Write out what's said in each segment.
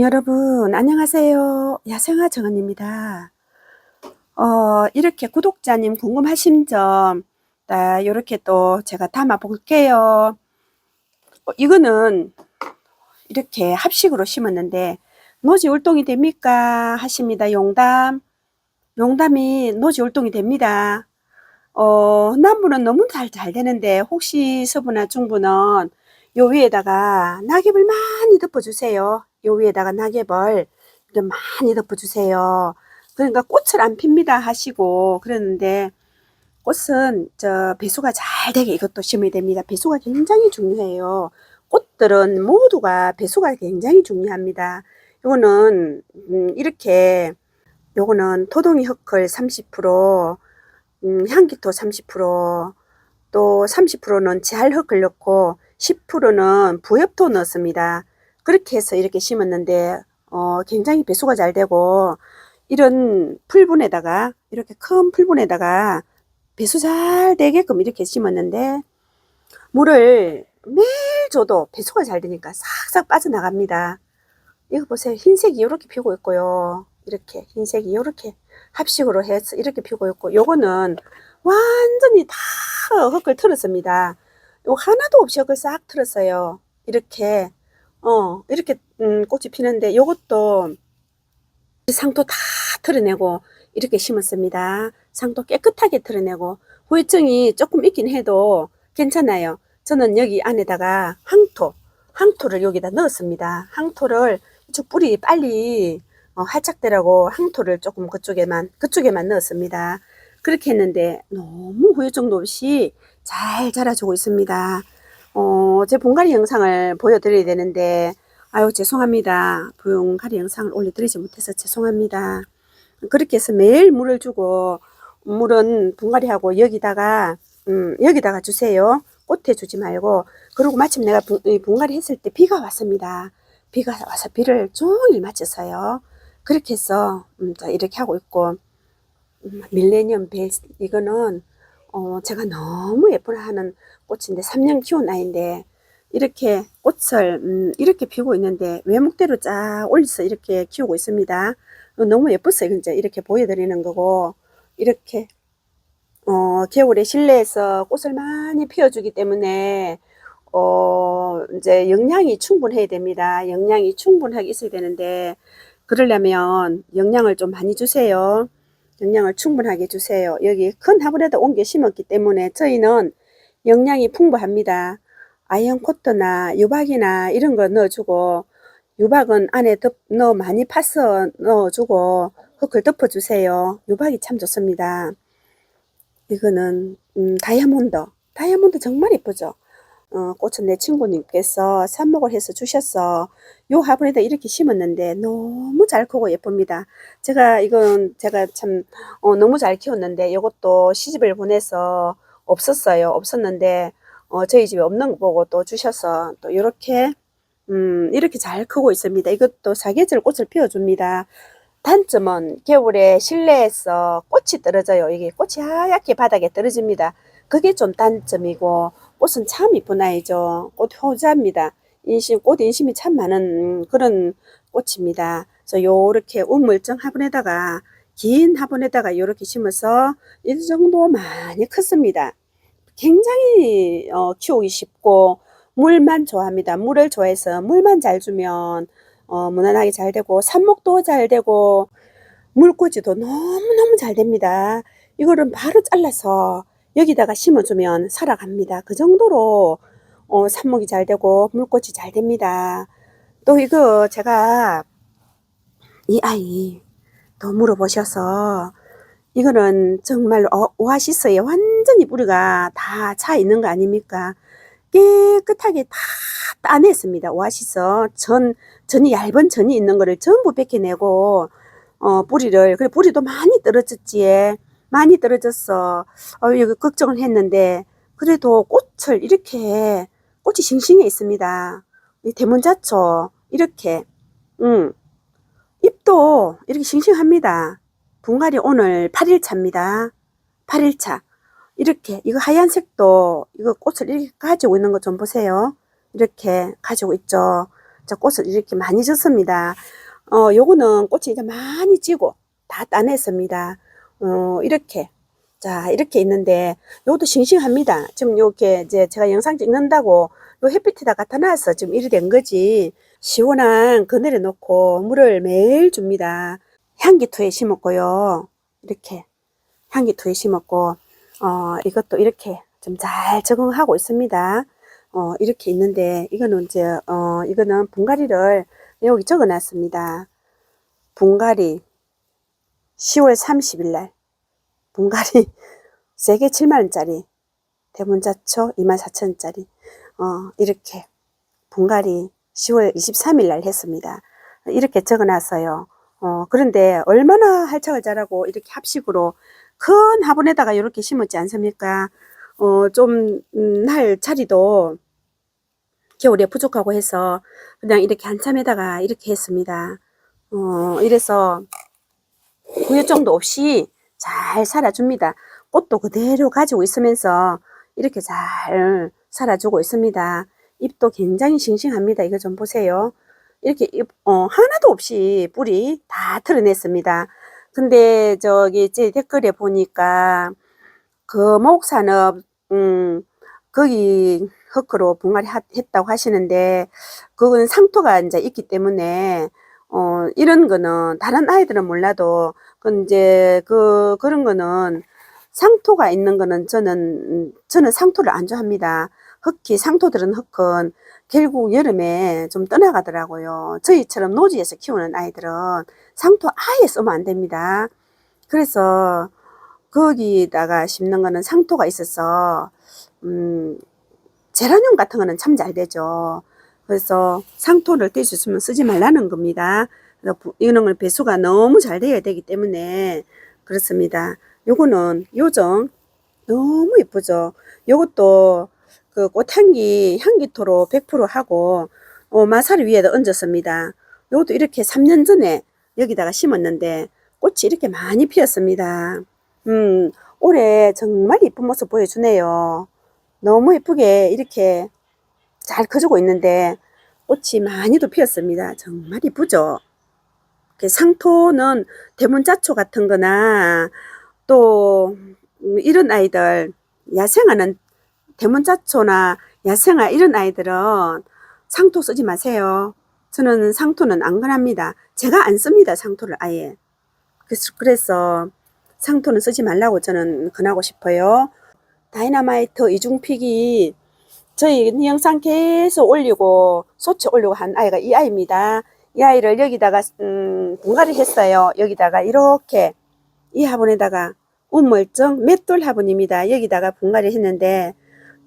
여러분, 안녕하세요. 야생화 정은입니다. 어, 이렇게 구독자님 궁금하신 점, 나 이렇게 또 제가 담아 볼게요. 어, 이거는 이렇게 합식으로 심었는데, 노지 울동이 됩니까? 하십니다. 용담. 용담이 노지 울동이 됩니다. 어, 남부는 너무 잘, 잘 되는데, 혹시 서부나 중부는 요 위에다가 낙엽을 많이 덮어주세요. 요 위에다가 낙엽을 많이 덮어주세요. 그러니까 꽃을 안 핍니다 하시고 그러는데 꽃은 저 배수가 잘 되게 이것도 심어야 됩니다. 배수가 굉장히 중요해요. 꽃들은 모두가 배수가 굉장히 중요합니다. 요거는 음, 이렇게 요거는 토동이 흙을 30%, 음, 향기토 30%, 또 30%는 재활 흙을 넣고 10%는 부엽토 넣습니다. 그렇게 해서 이렇게 심었는데 어, 굉장히 배수가 잘 되고 이런 풀분에다가 이렇게 큰 풀분에다가 배수 잘 되게끔 이렇게 심었는데 물을 매일 줘도 배수가 잘 되니까 싹싹 빠져나갑니다. 이거 보세요. 흰색이 이렇게 피고 있고요. 이렇게 흰색이 이렇게 합식으로 해서 이렇게 피고 있고 요거는 완전히 다 흙을 틀었습니다. 요 하나도 없이 흙을 싹 틀었어요. 이렇게 어 이렇게 음, 꽃이 피는데 요것도 상토 다 털어내고 이렇게 심었습니다. 상토 깨끗하게 털어내고 후유증이 조금 있긴 해도 괜찮아요. 저는 여기 안에다가 항토, 항토를 여기다 넣었습니다. 항토를 이쪽 뿌리 빨리 어, 활착되라고 항토를 조금 그쪽에만 그쪽에만 넣었습니다. 그렇게 했는데 너무 후유증도 없이 잘 자라주고 있습니다. 어, 제 봉가리 영상을 보여드려야 되는데 아유 죄송합니다. 봉가리 영상을 올려드리지 못해서 죄송합니다. 그렇게 해서 매일 물을 주고 물은 분갈이하고 여기다가 음, 여기다가 주세요. 꽃에 주지 말고 그리고 마침 내가 분, 이 분갈이 했을 때 비가 왔습니다. 비가 와서 비를 종일 맞춰서요. 그렇게 해서 음, 자, 이렇게 하고 있고 음, 밀레니엄 베이스 이거는 어, 제가 너무 예쁘다 하는 꽃인데 3년 키운 아이인데 이렇게 꽃을 음, 이렇게 피우고 있는데 외목대로 쫙 올려서 이렇게 키우고 있습니다. 어, 너무 예뻤어요. 이제 이렇게 보여드리는 거고 이렇게 어, 겨울에 실내에서 꽃을 많이 피워주기 때문에 어, 이제 영양이 충분해야 됩니다. 영양이 충분하게 있어야 되는데 그러려면 영양을 좀 많이 주세요. 영양을 충분하게 주세요. 여기 큰 화분에다 옮겨 심었기 때문에 저희는 영양이 풍부합니다. 아이언 코트나 유박이나 이런 거 넣어주고 유박은 안에 덮, 넣어 많이 파서 넣어주고 흙을 덮어주세요. 유박이 참 좋습니다. 이거는 음, 다이아몬드. 다이아몬드 정말 예쁘죠? 어, 꽃은 내 친구님께서 삽목을 해서 주셨어. 요 화분에다 이렇게 심었는데 너무 잘 크고 예쁩니다. 제가 이건 제가 참 어, 너무 잘 키웠는데 이것도 시집을 보내서 없었어요. 없었는데 어, 저희 집에 없는 거 보고 또 주셔서 또 이렇게 음, 이렇게 잘 크고 있습니다. 이것도 사계절 꽃을 피워줍니다. 단점은 겨울에 실내에서 꽃이 떨어져요. 이게 꽃이 하얗게 바닥에 떨어집니다. 그게 좀 단점이고 꽃은 참 이쁜 아이죠. 꽃 효자입니다. 인심, 꽃 인심이 참 많은 그런 꽃입니다. 그래서 요렇게 우물정 화분에다가 긴 화분에다가 요렇게 심어서 이 정도 많이 컸습니다. 굉장히 어, 키우기 쉽고 물만 좋아합니다. 물을 좋아해서 물만 잘 주면 어, 무난하게 잘 되고 삽목도 잘 되고 물꽂이도 너무너무 잘 됩니다. 이거는 바로 잘라서 여기다가 심어주면 살아갑니다. 그 정도로 어, 삽목이 잘 되고 물꽃이 잘 됩니다. 또 이거 제가 이 아이 또 물어보셔서 이거는 정말 어, 오아시스에 완전히 뿌리가 다 차 있는 거 아닙니까? 깨끗하게 다 따냈습니다. 오아시스 전 전이 얇은 전이 있는 거를 전부 벗겨내고 어, 뿌리를 그래 뿌리도 많이 떨어졌지에 많이 떨어졌어. 어, 이거 걱정을 했는데 그래도 꽃을 이렇게 꽃이 싱싱해 있습니다. 이 대문자초 이렇게 음 잎도 이렇게 싱싱합니다. 분갈이 오늘 8일 차입니다. 8일 차 이렇게 이거 하얀색도 이거 꽃을 이렇게 가지고 있는 거 좀 보세요. 이렇게 가지고 있죠. 저 꽃을 이렇게 많이 졌습니다. 어, 요거는 꽃이 이제 많이 지고 다 따냈습니다. 어, 이렇게. 자, 이렇게 있는데, 요것도 싱싱합니다. 지금 요렇게 이제 제가 영상 찍는다고 요 햇빛에다 갖다 놔서 지금 이리 된 거지. 시원한 그늘에 놓고 물을 매일 줍니다. 향기토에 심었고요. 이렇게. 향기토에 심었고, 어, 이것도 이렇게 좀 잘 적응하고 있습니다. 어, 이렇게 있는데, 이거는 이제, 어, 이거는 분갈이를 여기 적어 놨습니다. 분갈이 10월 30일 날 분갈이 3개 7만원짜리 대문자초 24,000원짜리 어, 이렇게 분갈이 10월 23일 날 했습니다. 이렇게 적어 놨어요. 어, 그런데 얼마나 할착을 잘하고 이렇게 합식으로 큰 화분에다가 이렇게 심었지 않습니까? 어, 좀, 음, 날 자리도 겨울에 부족하고 해서 그냥 이렇게 한참에다가 이렇게 했습니다. 어, 이래서 후유증도 없이 잘 살아줍니다. 꽃도 그대로 가지고 있으면서 이렇게 잘 살아주고 있습니다. 잎도 굉장히 싱싱합니다. 이거 좀 보세요. 이렇게 잎, 어, 하나도 없이 뿌리 다 털어냈습니다. 근데 저기 제 댓글에 보니까 그 목산업 음 거기 흙으로 분갈이 하- 했다고 하시는데 그건 상토가 이제 있기 때문에 어 이런 거는 다른 아이들은 몰라도 그 이제 그 그런 거는 상토가 있는 거는 저는 음, 저는 상토를 안 좋아합니다. 흙이 상토들은 흙은 결국 여름에 좀 떠나가더라고요. 저희처럼 노지에서 키우는 아이들은 상토 아예 쓰면 안 됩니다. 그래서 거기다가 심는 거는 상토가 있어서 음, 제라늄 같은 거는 참 잘 되죠. 그래서 상토를 떼주시면 쓰지 말라는 겁니다. 걸 배수가 너무 잘 돼야 되기 때문에 그렇습니다. 요거는 요정 너무 예쁘죠. 요것도 그 꽃향기 향기토로 100% 하고 어, 마사리 위에다 얹었습니다. 요것도 이렇게 3년 전에 여기다가 심었는데 꽃이 이렇게 많이 피었습니다. 음, 올해 정말 예쁜 모습 보여주네요. 너무 예쁘게 이렇게 잘 커지고 있는데 꽃이 많이도 피었습니다. 정말 이쁘죠? 이렇게 상토는 대문자초 같은 거나 또 음, 이런 아이들 야생화는 대문자초나 야생화 이런 아이들은 상토 쓰지 마세요. 저는 상토는 안 권합니다. 제가 안 씁니다. 상토를 아예. 그래서, 상토는 쓰지 말라고 저는 권하고 싶어요. 다이너마이트 이중픽이 저희 영상 계속 올리고 소치 올리고 한 아이가 이 아이입니다. 이 아이를 여기다가 음, 분갈이 했어요. 여기다가 이렇게 이 화분에다가 우물정 맷돌 화분입니다. 여기다가 분갈이 했는데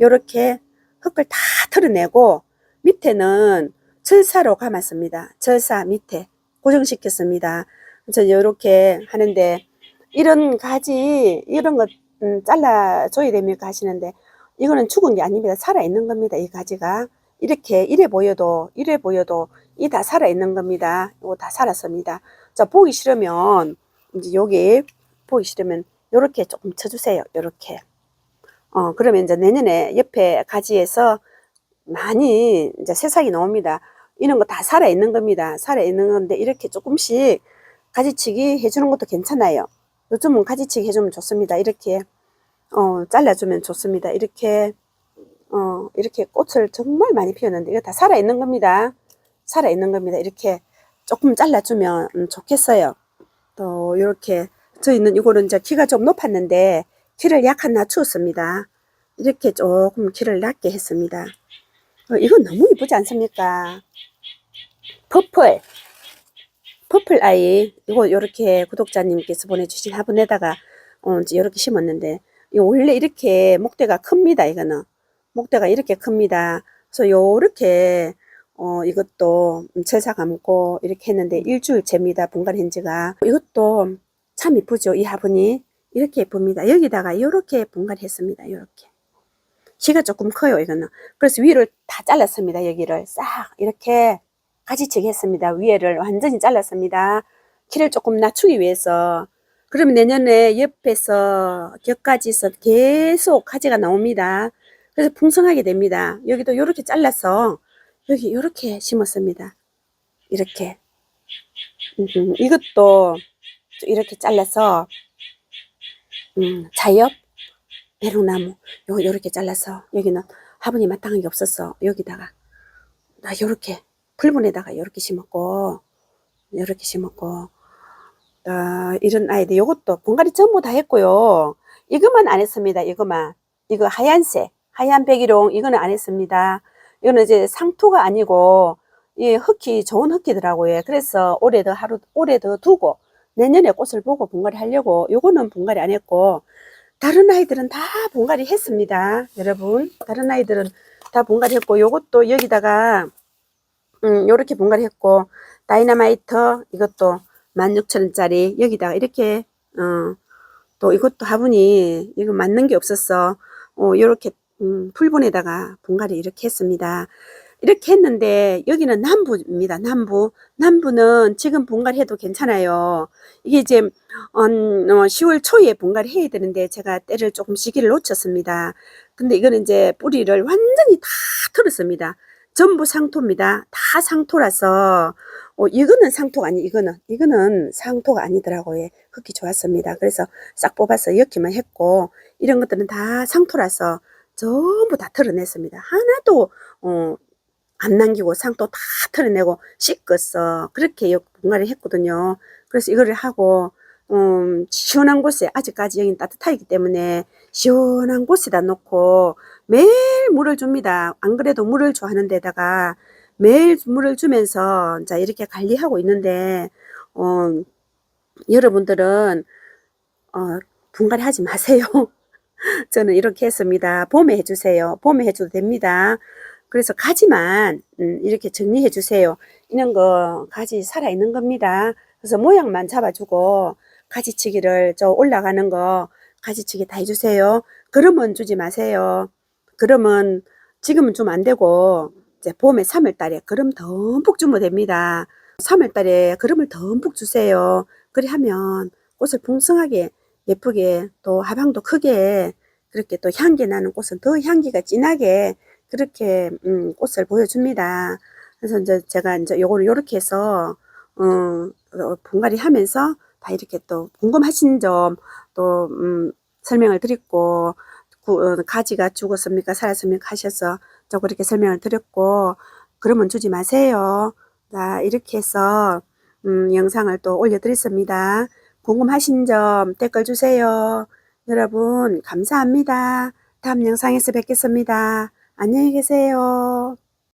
요렇게 흙을 다 털어내고 밑에는 철사로 감았습니다. 철사 밑에 고정시켰습니다. 저 요렇게 하는데 이런 가지 이런 거 음, 잘라줘야 됩니까 하시는데 이거는 죽은 게 아닙니다. 살아있는 겁니다. 이 가지가 이렇게 이래 보여도 이래 보여도 이 다 살아있는 겁니다. 이거 다 살았습니다. 자 보기 싫으면 이제 여기 보기 싫으면 요렇게 조금 쳐주세요. 요렇게 어 그러면 이제 내년에 옆에 가지에서 많이 이제 새싹이 나옵니다. 이런 거 다 살아있는 겁니다. 살아있는 건데 이렇게 조금씩 가지치기 해주는 것도 괜찮아요. 요즘은 가지치기 해주면 좋습니다. 이렇게 어, 잘라주면 좋습니다. 이렇게 어, 이렇게 꽃을 정말 많이 피웠는데 이거 다 살아있는 겁니다. 살아있는 겁니다. 이렇게 조금 잘라주면 음, 좋겠어요. 또 이렇게 저희는 이거는 이제 키가 좀 높았는데 키를 약간 낮추었습니다. 이렇게 조금 키를 낮게 했습니다. 어, 이건 너무 이쁘지 않습니까? 퍼플 퍼플 아이 이거 이렇게 구독자님께서 보내주신 화분에다가 어, 이제 이렇게 심었는데 원래 이렇게 목대가 큽니다. 이거는 목대가 이렇게 큽니다. 그래서 요렇게 어 이것도 철사 감고 이렇게 했는데 일주일째입니다. 분갈한 지가 이것도 참 이쁘죠. 이 화분이 이렇게 예쁩니다. 여기다가 이렇게 분갈했습니다. 이렇게 키가 조금 커요. 이거는 그래서 위를 다 잘랐습니다. 여기를 싹 이렇게 가지치기 했습니다. 위에를 완전히 잘랐습니다. 키를 조금 낮추기 위해서 그러면 내년에 옆에서 격가지에서 계속 가지가 나옵니다. 그래서 풍성하게 됩니다. 여기도 이렇게 잘라서 여기 이렇게 심었습니다. 이렇게. 음, 이것도 이렇게 잘라서 음, 자엽 메로나무 요 요렇게 잘라서 여기는 화분이 마땅한 게 없었어. 여기다가 나 요렇게 풀분에다가 요렇게 심었고 요렇게 심었고 어, 이런 아이들 요것도 분갈이 전부 다 했고요. 이것만 안 했습니다. 이거만 이거 하얀색 하얀 백일홍 이거는 안 했습니다. 이거는 이제 상토가 아니고 이 흙이 좋은 흙이더라고요. 그래서 올해 더 하루 올해 더 두고 내년에 꽃을 보고 분갈이 하려고 요거는 분갈이 안 했고 다른 아이들은 다 분갈이 했습니다. 여러분 다른 아이들은 다 분갈이 했고 요것도 여기다가 음 요렇게 분갈이 했고 다이나마이터 이것도 16,000원짜리 여기다가 이렇게 어, 또 이것도 화분이 이거 맞는 게 없었어. 어, 요렇게 음, 풀분에다가 분갈이 이렇게 했습니다. 이렇게 했는데 여기는 남부입니다. 남부. 남부는 지금 분갈이 해도 괜찮아요. 이게 이제 어, 10월 초에 분갈이 해야 되는데 제가 때를 조금 시기를 놓쳤습니다. 근데 이거는 이제 뿌리를 완전히 다 털었습니다. 전부 상토입니다. 다 상토라서 어, 이거는 상토가 아니 이거는 이거는 상토가 아니더라고요. 흙이 좋았습니다. 그래서 싹 뽑아서 엮기만 했고 이런 것들은 다 상토라서 전부 다 털어냈습니다. 하나도 어, 안 남기고 상토 다 털어내고 씻었어. 그렇게 분갈이 했거든요. 그래서 이거를 하고 음, 시원한 곳에 아직까지 여기 따뜻하기 때문에 시원한 곳에다 놓고 매일 물을 줍니다. 안 그래도 물을 좋아하는 데다가 매일 물을 주면서 자 이렇게 관리하고 있는데 어, 여러분들은 어, 분갈이 하지 마세요. 저는 이렇게 했습니다. 봄에 해주세요. 봄에 해줘도 됩니다. 그래서 가지만 음, 이렇게 정리해 주세요. 이런 거 가지 살아 있는 겁니다. 그래서 모양만 잡아주고 가지치기를 저 올라가는 거 가지치기 다 해주세요. 그러면 주지 마세요. 그러면 지금은 좀 안 되고 이제 봄에 3월 달에 그럼 듬뿍 주면 됩니다. 3월 달에 그럼을 듬뿍 주세요. 그리 하면 꽃을 풍성하게 예쁘게 또 하방도 크게 그렇게 또 향기 나는 꽃은 더 향기가 진하게 그렇게 음, 꽃을 보여줍니다. 그래서 이제 제가 이제 요거를 요렇게 해서 어, 어, 분갈이 하면서 다 이렇게 또 궁금하신 점또 음, 설명을 드렸고 가지가 죽었습니까 살았습니까 하셔서 저 그렇게 설명을 드렸고 그러면 주지 마세요. 자 이렇게 해서 음, 영상을 또 올려드렸습니다. 궁금하신 점 댓글 주세요. 여러분 감사합니다. 다음 영상에서 뵙겠습니다. 안녕히 계세요.